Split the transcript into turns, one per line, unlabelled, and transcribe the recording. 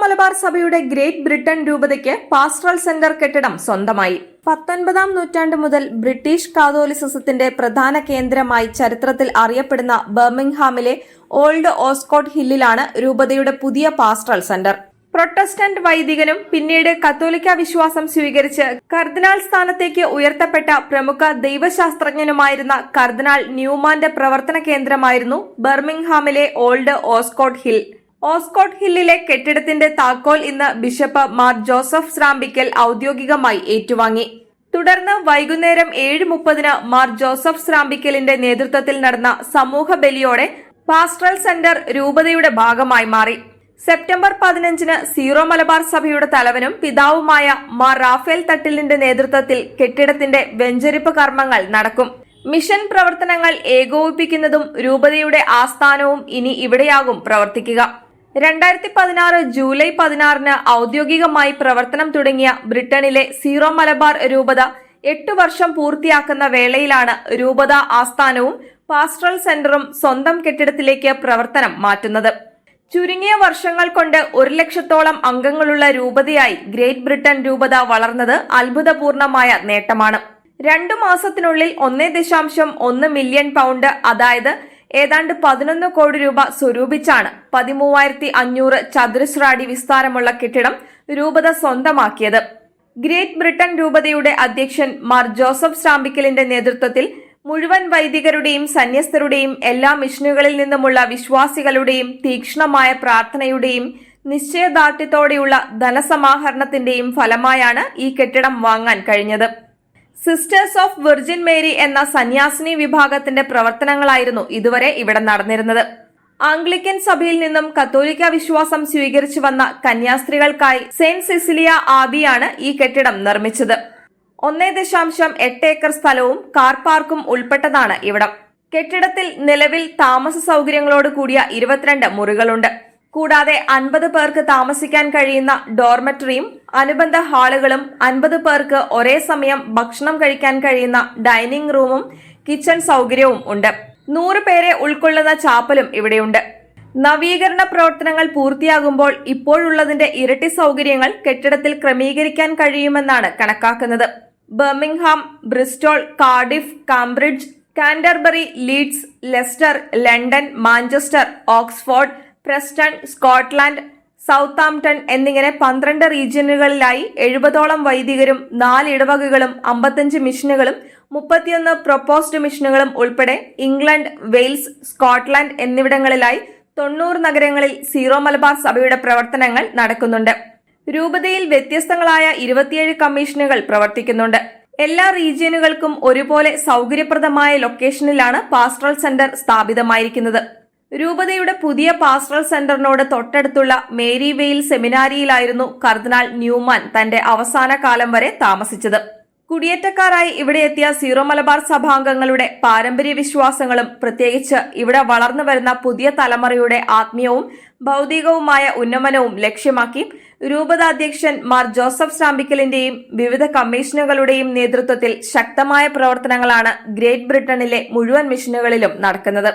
മലബാർ സഭയുടെ great Britain രൂപതയ്ക്ക് pastoral centre കെട്ടിടം സ്വന്തമായി. പത്തൊൻപതാം നൂറ്റാണ്ട് മുതൽ ബ്രിട്ടീഷ് കാതോലിസിസത്തിന്റെ പ്രധാന കേന്ദ്രമായി ചരിത്രത്തിൽ അറിയപ്പെടുന്ന ബർമിംഗ്ഹാമിലെ ഓൾഡ് ഓസ്കോട്ട് ഹില്ലിലാണ് രൂപതയുടെ പുതിയ പാസ്റ്ററൽ സെന്റർ. പ്രൊട്ടസ്റ്റന്റ് വൈദികനും പിന്നീട് കത്തോലിക്ക വിശ്വാസം സ്വീകരിച്ച് കർദിനാൾ സ്ഥാനത്തേക്ക് ഉയർത്തപ്പെട്ട പ്രമുഖ ദൈവശാസ്ത്രജ്ഞനുമായിരുന്ന കർദിനാൾ ന്യൂമാന്റെ പ്രവർത്തന കേന്ദ്രമായിരുന്നു ബർമിംഗ്ഹാമിലെ ഓൾഡ് ഓസ്കോട്ട് ഹിൽ. ഓസ്കോട്ട് ഹില്ലിലെ കെട്ടിടത്തിന്റെ താക്കോൽ ഇന്ന് ബിഷപ്പ് മാർ ജോസഫ് സ്രാമ്പിക്കൽ ഔദ്യോഗികമായി ഏറ്റുവാങ്ങി. തുടർന്ന് വൈകുന്നേരം ഏഴ് മുപ്പതിന് മാർ ജോസഫ് സ്രാമ്പിക്കലിന്റെ നേതൃത്വത്തിൽ നടന്ന സമൂഹ ബലിയോടെ പാസ്ട്രൽ സെന്റർ രൂപതയുടെ ഭാഗമായി മാറി. സെപ്റ്റംബർ പതിനഞ്ചിന് സീറോ മലബാർ സഭയുടെ തലവനും പിതാവുമായ മാർ റാഫേൽ തട്ടിലിന്റെ നേതൃത്വത്തിൽ കെട്ടിടത്തിന്റെ വെഞ്ചരിപ്പ് കർമ്മങ്ങൾ നടക്കും. മിഷൻ പ്രവർത്തനങ്ങൾ ഏകോപിപ്പിക്കുന്നതും രൂപതയുടെ ആസ്ഥാനവും ഇനി ഇവിടെയാകും പ്രവർത്തിക്കുക. രണ്ടായിരത്തി പതിനാറ് ജൂലൈ പതിനാറിന് ഔദ്യോഗികമായി പ്രവർത്തനം തുടങ്ങിയ ബ്രിട്ടനിലെ സീറോ മലബാർ രൂപത എട്ടു വർഷം പൂർത്തിയാക്കുന്ന വേളയിലാണ് രൂപത ആസ്ഥാനവും പാസ്ട്രൽ സെന്ററും സ്വന്തം കെട്ടിടത്തിലേക്ക് പ്രവർത്തനം മാറ്റുന്നത്. ചുരുങ്ങിയ വർഷങ്ങൾ കൊണ്ട് ഒരു ലക്ഷത്തോളം അംഗങ്ങളുള്ള രൂപതയായി ഗ്രേറ്റ് ബ്രിട്ടൻ രൂപത വളർന്നത് അത്ഭുതപൂർണമായ നേട്ടമാണ്. രണ്ടു മാസത്തിനുള്ളിൽ ഒന്നേ ദശാംശം ഒന്ന് മില്യൺ പൗണ്ട് അതായത് ഏതാണ്ട് പതിനൊന്ന് കോടി രൂപ സ്വരൂപിച്ചാണ് പതിമൂവായിരത്തി അഞ്ഞൂറ് ചതുരശ്ര അടി വിസ്താരമുള്ള കെട്ടിടം രൂപത സ്വന്തമാക്കിയത്. ഗ്രേറ്റ് ബ്രിട്ടൻ രൂപതയുടെ അധ്യക്ഷൻ മാർ ജോസഫ് സ്റ്റാമ്പിക്കലിന്റെ നേതൃത്വത്തിൽ മുഴുവൻ വൈദികരുടെയും സന്യസ്തരുടെയും എല്ലാ മിഷനുകളിൽ നിന്നുമുള്ള വിശ്വാസികളുടെയും തീക്ഷ്ണമായ പ്രാർത്ഥനയുടെയും നിശ്ചയദാർഢ്യത്തോടെയുള്ള ധനസമാഹരണത്തിന്റെയും ഫലമായാണ് ഈ കെട്ടിടം വാങ്ങാൻ കഴിഞ്ഞത്. സിസ്റ്റേഴ്സ് ഓഫ് വിർജിൻ മേരി എന്ന സന്യാസിനി വിഭാഗത്തിന്റെ പ്രവർത്തനങ്ങളായിരുന്നു ഇതുവരെ ഇവിടെ നടന്നിരുന്നത്. ആംഗ്ലിക്കൻ സഭയിൽ നിന്നും കത്തോലിക്ക വിശ്വാസം സ്വീകരിച്ചു വന്ന കന്യാസ്ത്രീകൾക്കായി സെന്റ് സിസിലിയ ആബിയാണ് ഈ കെട്ടിടം നിർമ്മിച്ചത്. ഒന്നേ ദശാംശം എട്ട് ഏക്കർ സ്ഥലവും കാർ പാർക്കും ഉൾപ്പെട്ടതാണ് ഇവിടം. കെട്ടിടത്തിൽ നിലവിൽ താമസ സൗകര്യങ്ങളോട് കൂടിയ ഇരുപത്തിരണ്ട് മുറികളുണ്ട്. കൂടാതെ അൻപത് പേർക്ക് താമസിക്കാൻ കഴിയുന്ന ഡോർമെറ്ററിയും അനുബന്ധ ഹാളുകളും അൻപത് പേർക്ക് ഒരേ സമയം ഭക്ഷണം കഴിക്കാൻ കഴിയുന്ന ഡൈനിങ് റൂമും കിച്ചൺ സൗകര്യവും ഉണ്ട്. നൂറ് പേരെ ഉൾക്കൊള്ളുന്ന ചാപ്പലും ഇവിടെയുണ്ട്. നവീകരണ പ്രവർത്തനങ്ങൾ പൂർത്തിയാകുമ്പോൾ ഇപ്പോഴുള്ളതിന്റെ ഇരട്ടി സൗകര്യങ്ങൾ കെട്ടിടത്തിൽ ക്രമീകരിക്കാൻ കഴിയുമെന്നാണ് കണക്കാക്കുന്നത്. Birmingham Bristol Cardiff Cambridge Canterbury Leeds Leicester London Manchester Oxford Preston Scotland Southampton എന്നിങ്ങനെ പന്ത്രണ്ട് റീജിയനുകളിലായി എഴുപതോളം വൈദികരും നാല് ഇടവകകളും അമ്പത്തഞ്ച് മിഷനുകളും മുപ്പത്തിയൊന്ന് പ്രൊപ്പോസ്ഡ് മിഷനുകളും ഉൾപ്പെടെ ഇംഗ്ലണ്ട് വെയിൽസ് സ്കോട്ട്ലാൻഡ് എന്നിവിടങ്ങളിലായി തൊണ്ണൂറ് നഗരങ്ങളിൽ സീറോ മലബാർ സഭയുടെ പ്രവർത്തനങ്ങൾ നടക്കുന്നുണ്ട്. രൂപതയിൽ വ്യത്യസ്തങ്ങളായ ഇരുപത്തിയേഴ് കമ്മീഷനുകൾ പ്രവർത്തിക്കുന്നുണ്ട്. എല്ലാ റീജിയനുകൾക്കും ഒരുപോലെ സൗകര്യപ്രദമായ ലൊക്കേഷനിലാണ് പാസ്റ്ററൽ സെന്റർ സ്ഥാപിതമായിരിക്കുന്നത്. രൂപതയുടെ പുതിയ പാസ്റ്ററൽ സെന്ററിനോട് തൊട്ടടുത്തുള്ള മേരി വെയിൽ സെമിനാരിയിലായിരുന്നു കർദിനാൾ ന്യൂമാൻ തന്റെ അവസാന കാലം വരെ താമസിച്ചത്. കുടിയേറ്റക്കാരായി ഇവിടെ എത്തിയ സീറോ മലബാർ സഭാംഗങ്ങളുടെ പാരമ്പര്യ വിശ്വാസങ്ങളും പ്രത്യേകിച്ച് ഇവിടെ വളർന്നു വരുന്ന പുതിയ തലമുറയുടെ ആത്മീയവും ഭൗതികവുമായ ഉന്നമനവും ലക്ഷ്യമാക്കി രൂപതാധ്യക്ഷൻ മാർ ജോസഫ് സ്റ്റാമ്പിക്കലിന്റെയും വിവിധ കമ്മീഷനുകളുടെയും നേതൃത്വത്തിൽ ശക്തമായ പ്രവർത്തനങ്ങളാണ് ഗ്രേറ്റ് ബ്രിട്ടനിലെ മുഴുവൻ മിഷനുകളിലും നടക്കുന്നത്.